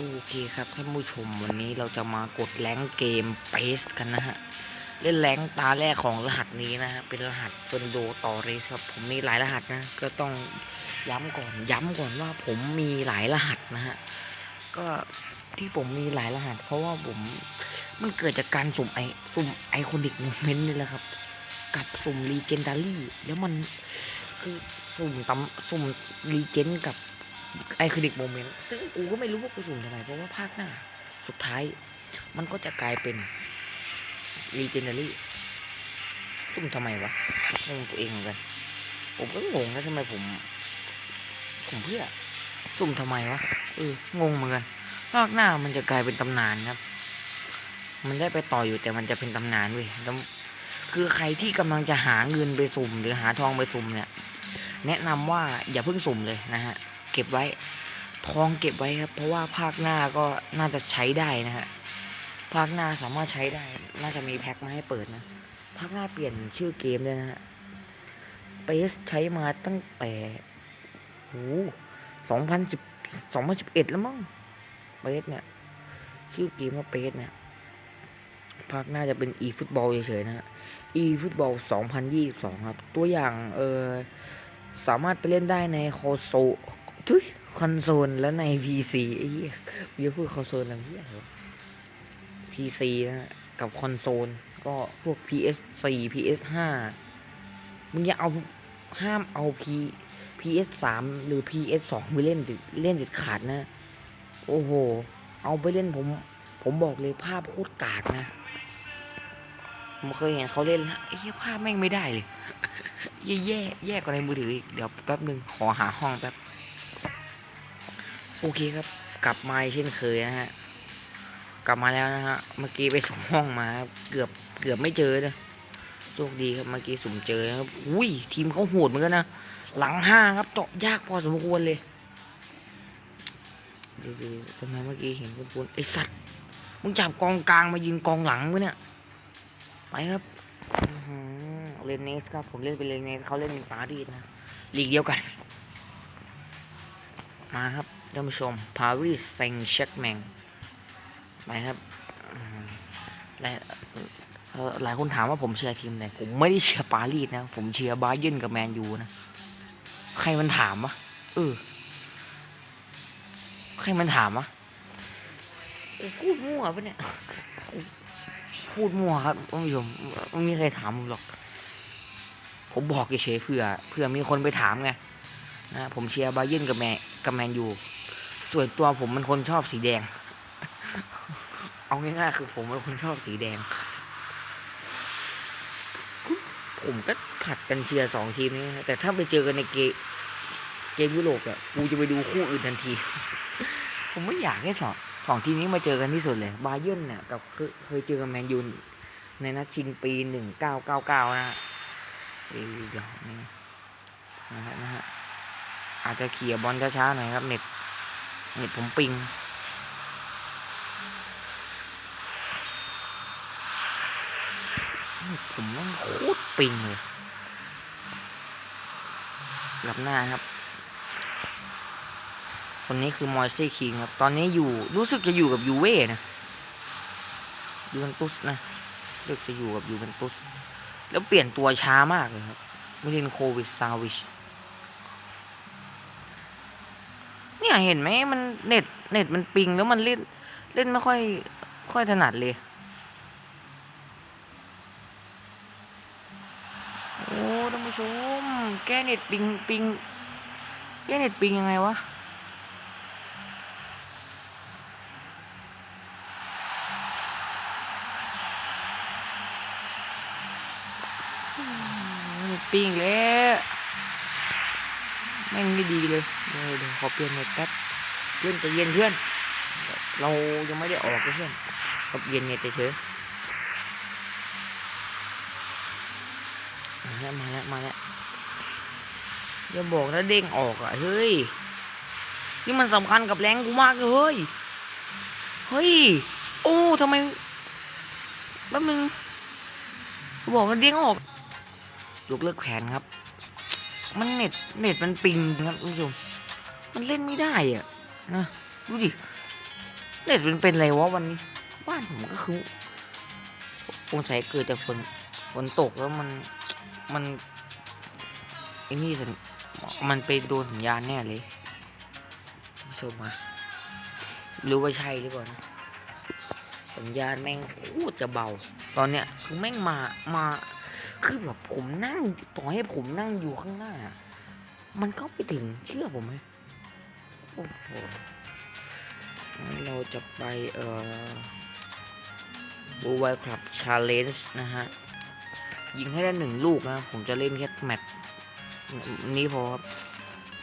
โอเคครับท่านผู้ชมวันนี้เราจะมากดแรงเกมเปสกันนะฮะ เล่นแรงตาแรกของรหัสนี้นะฮะ เป็นรหัสเฟนโดต่อเรสครับ ผมมีหลายรหัสนะ ก็ต้องย้ำก่อนย้ำก่อนว่าผมมีหลายรหัสนะฮะ ก็ที่ผมมีหลายรหัส เพราะว่าผมมันเกิดจากการสุ่มไอสุ่มไอคอนิกโมเมนต์นี่แหละครับ กับสุ่มรีเจนดารี่แล้วมันคือสุ่มตำสุ่มรีเจนกับ ไอคอนิกโมเมนต์ซึ่งกูก็ไม่รู้ว่ากูสุ่มทำไมเพราะว่าภาคหน้า สุดท้าย มันก็จะกลายเป็นรีเจนดารี่สุ่มทำไมวะงงตัวเองเหมือนกันผมก็งงนะทำไมผมสุ่มเพื่อ สุ่มทำไมวะเอองงเหมือนกันภาคหน้ามันจะกลายเป็นตำนานครับ มันได้ไปต่ออยู่แต่มันจะเป็นตำนานเว้ยแล้วคือใครที่กำลังจะหาเงินไปสุ่ม หรือหาทองไปสุ่มเนี่ย แนะนำว่าอย่าเพิ่งสุ่มเลยนะฮะ เก็บไว้ ทองเก็บไว้ครับ เพราะว่าภาคหน้าก็น่าจะใช้ได้นะฮะภาคหน้าสามารถใช้ได้ น่าจะมีแพ็คมาให้เปิดนะ ภาคหน้าเปลี่ยนชื่อเกมเลยนะฮะเปสใช้มาตั้งแต่โหสองพันสิบสองพันสิบเอ็ดแล้วมั้งเปสเนี่ย ชื่อเกมว่าเปสเนี่ย ภาคหน้าจะเป็น e ฟุตบอลเฉยๆนะฮะ e ฟุตบอล2022ครับ ตัวอย่างเออสามารถไปเล่นได้ในคอนโซล ทุยคอนโซลและใน PC ไอ้เหี้ยเดี๋ยวพูดคอนโซลอะไรเหี้ยเหรอ PC นะฮะกับคอนโซล ก็พวก PS4 PS5 มึงอย่าเอาห้ามเอา P PS3 หรือ PS2 ไปเล่นดิเล่นเด็ดขาดนะ โอ้โห เอาไปเล่นผม ผมบอกเลยภาพโคตรกากนะ ผมเคยเห็นเขาเล่นแล้วไอ้เหี้ยภาพแม่งไม่ได้เลยแย่แย่แย่กว่าในมือถืออีก เดี๋ยวแป๊บหนึ่งขอหาห้องแป๊บ โอเคครับ กลับมาเช่นเคยนะฮะ กลับมาแล้วนะฮะ เมื่อกี้ไปส่งห้องมาเกือบเกือบไม่เจอเลยโชคดีครับเมื่อกี้สุ่มเจอครับอุ้ยทีมเขาโหดเหมือนกันนะหลังห้าครับเจาะยากพอสมควรเลยดีๆทำไมเมื่อกี้เห็นคุณไอสัตว์มึงจับกองกลางมายิงกองหลังวะเนี่ยไปครับเลนเนสครับผมเล่นเป็นเลนเนสเขาเล่นเป็นปารีนะลีกเดียวกัน มาครับ ท่านผู้ชมปารีสแซงต์แชร์กแมงไปครับและหลายคนถามว่าผมเชียร์ทีมไหนผมไม่ได้เชียร์ปารีสนะ ผมเชียร์บาเยิร์นกับแมนยูนะ ใครมันถามวะเออ ใครมันถามวะพูดมั่วปะเนี่ย พูดมั่วครับท่านผู้ชมไม่มีใครถามผมหรอก ผมบอกเฉยเผื่อเผื่อมีคนไปถามไงนะผมเชียร์บาเยิร์นกับแมกับแมนยู ส่วนตัวผมเป็นคนชอบสีแดง เอาง่ายๆคือผมเป็นคนชอบสีแดง ผมก็ผัดกันเชียร์สองทีมนี้นะแต่ถ้าไปเจอกันในเกมเกมยุโรปอะกูจะไปดูคู่อื่นทันที ผมไม่อยากให้สองสองทีมนี้มาเจอกันที่สุดเลย บาเยิร์นเนี่ยกับเคยเจอกับแมนยูในนัดชิงปีหนึ่งเก้าเก้าเก้านะฮะเดี๋ยวเนี่นะฮะนะฮะอาจจะเขี่ยบอลช้าๆหน่อยครับเน็ต น็ตผมปิงน็ตผมแม่งโคตรปิงเลยหลับหน้าครับ คนนี้คือมอยซี่คิงครับ ตอนนี้อยู่รู้สึกจะอยู่กับยูเว่นะยูเวนตุสนะรู้สึกจะอยู่กับยูเวนตุส แล้วเปลี่ยนตัวช้ามากเลยครับมิลินโควิชซาวิช เนี่ยเห็นไหมมันเน็ตเน็ตมันปิงแล้วมันเล่นเล่นไม่ค่อยค่อยถนัดเลย โอ้ท่านผู้ชม แก้เน็ตปิงปิง แก้เน็ตปิงยังไงวะปิงแล้ว แม่งไม่ดีเลยเดี๋ยวเดี๋ยวขอเปลี่ยนเน็ตแป๊บเพื่อนจะเย็นเพื่อน เรายังไม่ได้ออกเพื่อนขอเปลี่ยนเน็ตเฉยมาแล้วมาแล้วมาแล้วอย่าบอกนะเด้งออกอะเฮ้ยนี่มันสำคัญกับแรงกูมากเลยเฮ้ยเฮ้ยโอ้ทำไมแป๊บนึงกูบอกนะเด้งออกยกเลิกแผนครับ มันเน็ตเน็ตมันปิงครับคุณผู้ชม มันเล่นไม่ได้อะนะดูดิ เน็ตเป็นเป็นอะไรวะวันนี้ บ้านผมก็คือสงสัยเกิดจากฝนฝนตกแล้วมันมันไอ้นี่สัญมันไปโดนสัญญาณแน่เลยผู้ชมมารู้ว่าใช่หรือเปล่านะสัญญาณแม่งโคตรจะเบา ตอนเนี้ยคือแม่งมามา คือแบบผมนั่งต่อให้ผมนั่งอยู่ข้างหน้า มันก็ไปถึงเชื่อผมไหมโอ้โหเราจะไปเอ่อบูไวคลับชาเลนจ์นะฮะ ยิงให้ได้หนึ่งลูกนะ ผมจะเล่นแค่แมตช์นี้พอครับ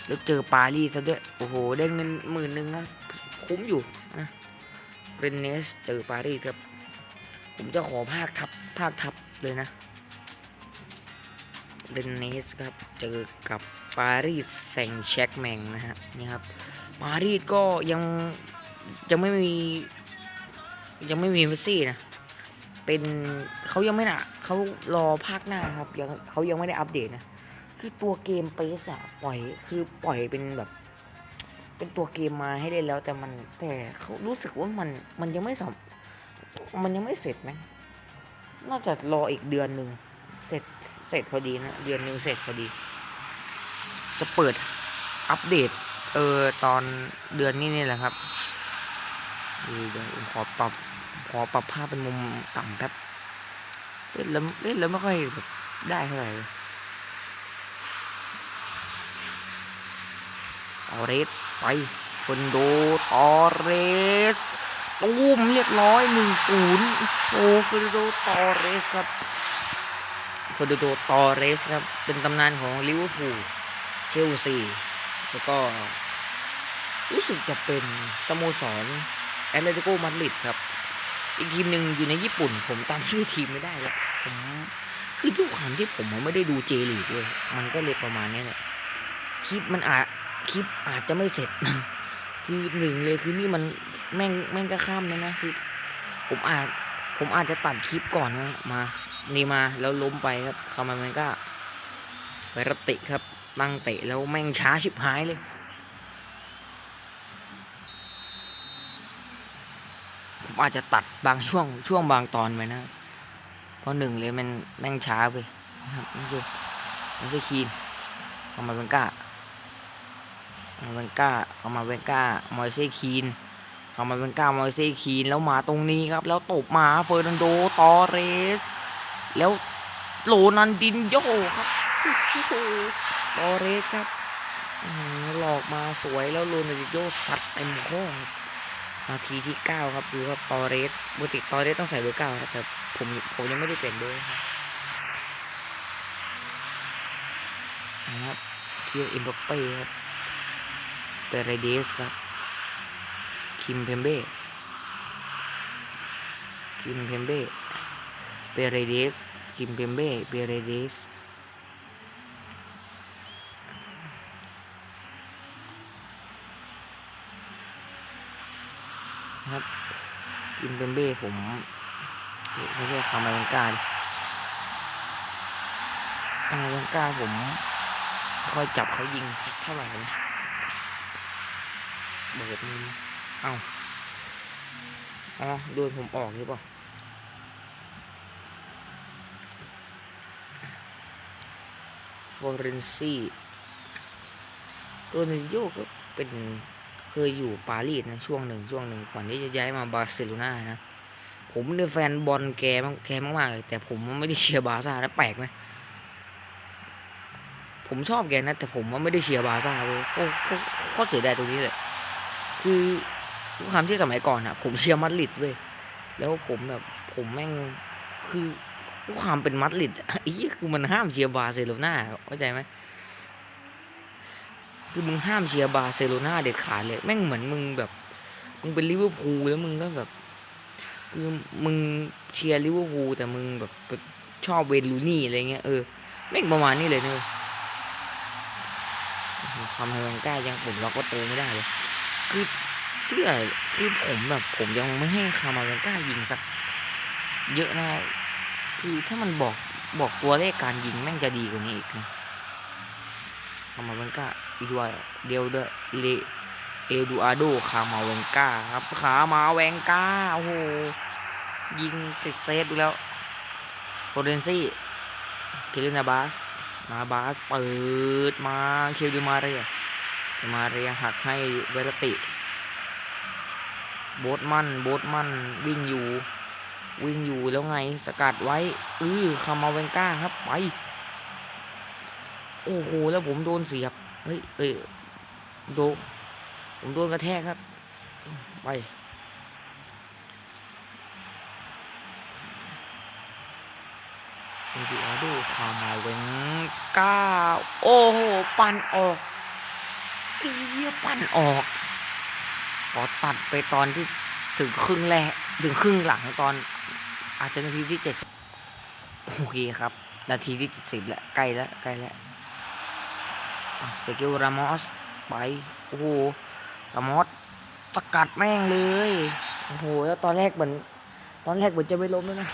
แล้วเจอปารีสซะด้วย โอ้โห ได้เงินหมื่นหนึ่งนะคุ้มอยู่นะเรนเนสเจอปารีสครับ ผมจะขอภาคทับภาคทับเลยนะ เรนเนสครับ เจอกับปารีสแซงแช็กแมงนะฮะนี่ครับปารีสก็ยังยังไม่มี ยังไม่มีเมสซี่นะเป็นเขายังไม่น่ะเขารอภาคหน้าครับยังเขายังไม่ได้อัปเดตนะคือตัวเกมเปสอะปล่อยคือปล่อยเป็นแบบ เป็นตัวเกมมาให้เล่นแล้วแต่มันแต่เขารู้สึกว่ามันมันยังไม่สำมันยังไม่เสร็จนะน่าจะรออีกเดือนหนึ่ง เสร็จเสร็จพอดีนะเดือนหนึ่งเสร็จพอดี จะเปิดอัปเดต เออตอนเดือนนี้นี่แหละครับเดี๋ยวเดี๋ยวผมขอปรับขอปรับภาพเป็นมุมต่ำแป๊บเล่นแล้วเล่นแล้วไม่ค่อยแบบได้เท่าไหร่เลยตอเรสไปฟนโดตอเรสตูมเรียบร้อยหนึ่งศูนย์โอ้ฟนโดตอเรสครับ ฟนโดตอเรสครับ เป็นตำนานของลิเวอร์พูลเชลซีแล้วก็รู้สึกจะเป็นสโมสรแอตเลติโกมาดริดครับ อีกทีมหนึ่งอยู่ในญี่ปุ่น ผมจำชื่อทีมไม่ได้แล้วผมคือด้วยความที่ผมไม่ได้ดูเจลีกเว้ยมันก็เลยประมาณนี้แหละคลิปมันอาจคลิปอาจจะไม่เสร็จ คือหนึ่งเลยคือนี่มันแม่งแม่งก็ข้ามเลยนะคือ ผมอาจ ผมอาจจะตัดคลิปก่อนนะมา นี่มาแล้วล้มไปครับคามามันก็ไปรติครับ ตั้งเตะแล้วแม่งช้าชิบหายเลยผมอาจจะตัดบางช่วงช่วงบางตอนไปนะ เพราะหนึ่งเลยมันแม่งช้าไปนะครับไม่ใช่ไม่ใช่คีนเอามาเวนก้าเอามาเวนก้าเอามาเวนก้ามอยเซ่คีน เอามาเวนก้ามอยเซคีนแล้วมาตรงนี้ครับ แล้วตบมาเฟอร์นันโดตอเรส แล้วโรนันดินโยครับโอ้โหตอเรสครับหลอกมาสวยแล้วโรนันดินโยสัดเต็มข้อครับนาทีที่เก้าครับดูครับตอเรสปกติตอเรสต้องใส่เบอร์เก้าครับแต่ผมผมยังไม่ได้เปลี่ยนเบอร์ครับนะครับเคียร์เอ็มบัปเป้ครับเปเรเดสครับ คิมเพมเบ้คิมเพมเบ้เปเรเดสคิมเพมเบ้เปเรเดสครับคิมเพมเบ้ผมเอ๊ะไม่ใช่คามาเวนกาดิคามาเวนกาผมค่อยจับเขายิงสักเท่าไหร่นะเบิดมัน เอ้าอ๋อโดนผมออกหรือเปล่าฟอเรนซีโรนัลโยก็เป็นเคยอยู่ปารีสนะ ช่วงหนึ่งช่วงหนึ่งก่อนที่จะย้ายมาบาร์เซโลนานะ ผมเนี่ยแฟนบอลแกมากแกมากๆเลยแต่ผมไม่ได้เชียร์บาร์ซ่านะแปลกไหมผมชอบแกนะ แต่ผมว่าไม่ได้เชียร์บาร์ซ่าเว้ยโคโคโคตรเสียดายตรงนี้เลย คือ ด้วยความที่สมัยก่อนอะผมเชียร์มาดริดเว้ยแล้วผมแบบผมแม่งคือด้วยความเป็นมาดริดอะไอ้เหี้ยคือมันห้ามเชียร์บาร์เซโลนาเข้าใจไหมคือมึงห้ามเชียร์บาร์เซโลนาเด็ดขาดเลยแม่งเหมือนมึงแบบมึงเป็นลิเวอร์พูลแล้วมึงก็แบบ คือมึงเชียร์ลิเวอร์พูลแต่มึงแบบชอบเวนลูนี่อะไรเงี้ยเออแม่งประมาณนี้เลยเนอะโอ้โหคำไฮแมงก้ายังปลดล็อกประตูไม่ได้เลยคือ เชื่อคือผมแบบผมยังไม่ให้คามาเวนก้ายิงสัก เยอะนะคือถ้ามันบอกบอกตัวเลขการยิงแม่งจะดีกว่านี้อีกนะคามาเวนก้าอีดัวเดียวเดเลเอดูอาโดคามาเวงก้าครับขามาแวงก้าโอ้โหยิงติดเซฟอีกแล้วโฟเรนซี่เคลินาบาสนาบาสเปิดมาเคลดิมาเรียมาเรียหักให้เวลติ โบทมันโบทมันวิ่งอยู่ วิ่งอยู่แล้วไงสกัดไว้อือคามาเวนก้าครับไปโอ้โหแล้วผมโดนเสียบเฮ้ยเอ้ยโดนผมโดนกระแทกครับ ไปเอดูอาโดคามาเวนก้าโอ้โห ปั่นออกเอี้ยปั่นออก ขอตัดไปตอนที่ถึงครึ่งแรกถึงครึ่งหลังตอนอาจจะนาทีที่เจ็ดโอเคครับ นาทีที่เจ็ดสิบแล้วใกล้แล้วใกล้แล้วเซกิลรามอสไปโอ้โหรามอสสกัดแม่งเลยโอ้โหแล้วตอนแรกเหมือนตอนแรกเหมือนจะไม่ล้มแล้วนะ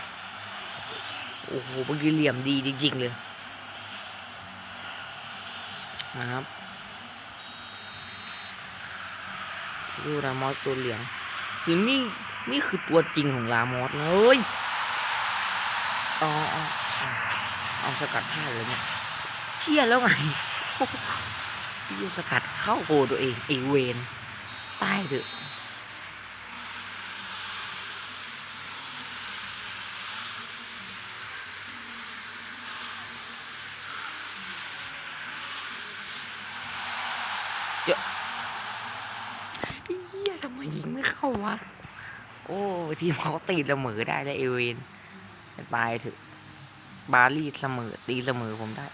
โอ้โหเมื่อกี้เหลี่ยมดีจริงๆเลยนะครับ ดูรามอสตัวเหลืองคือนี่นี่คือตัวจริงของรามอสนะเอ้ยเอ๋อเอาเอาสกัดเข้าเลยเนี่ยเชี่ยแล้วไงยี่สกัดเข้าโกตัวเองไอเวนตายเถอะเฮียทำ ไมยิงไม่เข้าวะ โอ้ทีมเขาตีเสมอได้แล้วเอเวนตายเถอะบาลีเสมอตีเสมอผมได้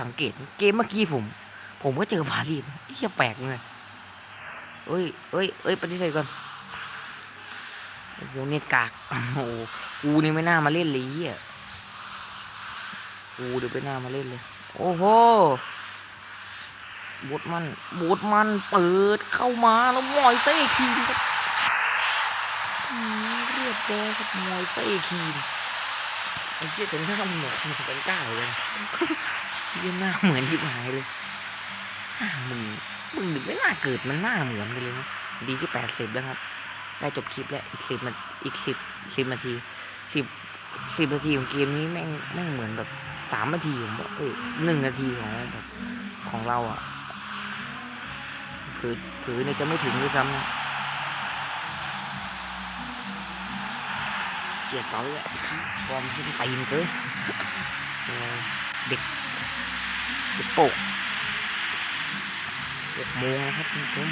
สังเกตเกมเมื่อกี้ผม ผมก็เจอบาลีเฮียแปลกเลยเอ้ยเอ้ยเอ้ยปฏิเสธก่อนโอ้โหเน็ตกากโอ้กูนี่ไม่น่ามาเล่นเลยเฮียกูเดี๋ยวไม่น่ามาเล่นเลย โอ้โห บูดมันบูดมันเปิดเข้ามาแล้วมอยเซ่คีนครับเรียบร้อยครับมอยเซ่คีนไอ้เหี้ยแต่หน้ามันเหมือนเป็นก้าวเลยนะเหี้ยหน้าเหมือนที่หายเลยหน้ามึงมึงไม่น่าเกิดมันหน้าเหมือนกันเลยนะดีที่แปดสิบแล้วครับใกล้จบคลิปแล้วอีกสิบนาอีกสิบสิบนาทีสิบสิบนาทีของเกมนี้แม่งแม่งเหมือนแบบสามนาทีของแบบเอ้ยหนึ่งนาทีของแบบของเราอะ ผือผือเนี่ยจะไม่ถึงด้วยซ้ำนะเกียร์เสาเลยอะฟอร์มซึ่งตีนเกินเออเด็กเด็กโปกหกโมงนะครับคุณผู้ชม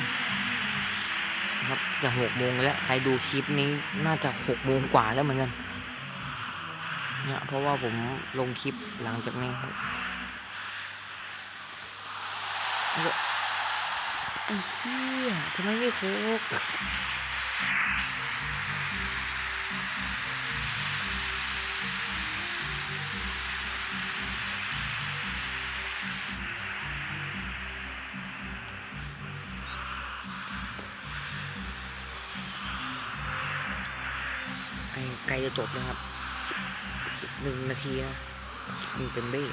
นะครับจะหกโมงแล้วใครดูคลิปนี้น่าจะหกโมงกว่าแล้วเหมือนกันเนี่ยเพราะว่าผมลงคลิปหลังจากนี้ครับแล้ว ไอ้เหี้ยทำไมไม่โคกไอ้ใกล้จะจบแล้วครับ อีกหนึ่งนาทีนะคิงเป็นเบ้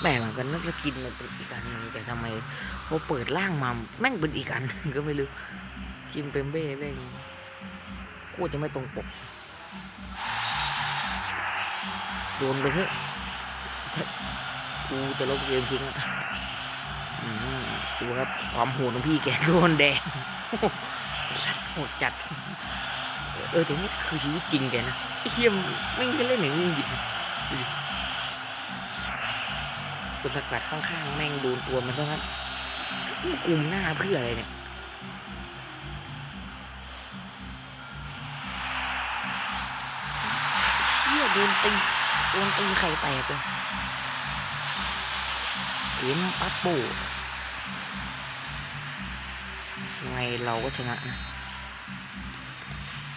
แปลกเหมือนกันน่าจะกินมันเป็นอีกอันนึงแต่ทำไมพอเปิดร่างมาแม่งเป็นอีกอันก็ไม่รู้กินเป็นเบ้แม่งโคตรจะไม่ตรงปกโดนไปเถอะกูจะลบเกมทิ้งอะอืมดูครับความโหดของพี่แกโดนแดงสัตว์โหดจัด เออแต่นี่คือชีวิตจริงแกนะไอเฮียมไม่งก็เล่นอย่างนี้จริง ๆดูดิกูสกัดข้างๆ แม่งโดนตัวมันซะงั้นกลุ่มหน้าเพื่ออะไรเนี่ยเชี่ยโดนตีโดนตีไข่แตกเลยเอ็มปัดโบยังไงเราก็ชนะนะ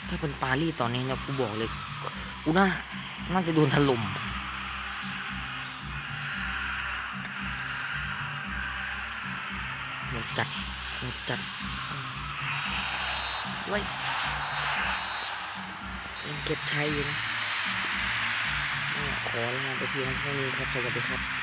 ถ้าเป็นปารีสตอนนี้นะกูบอกเลย กูน่า น่าจะโดนถล่ม จัดหมดจัดไว้ยังเก็บใช้อยู่นะเลยขอลาไปเพียงเท่านี้ครับ สวัสดีครับ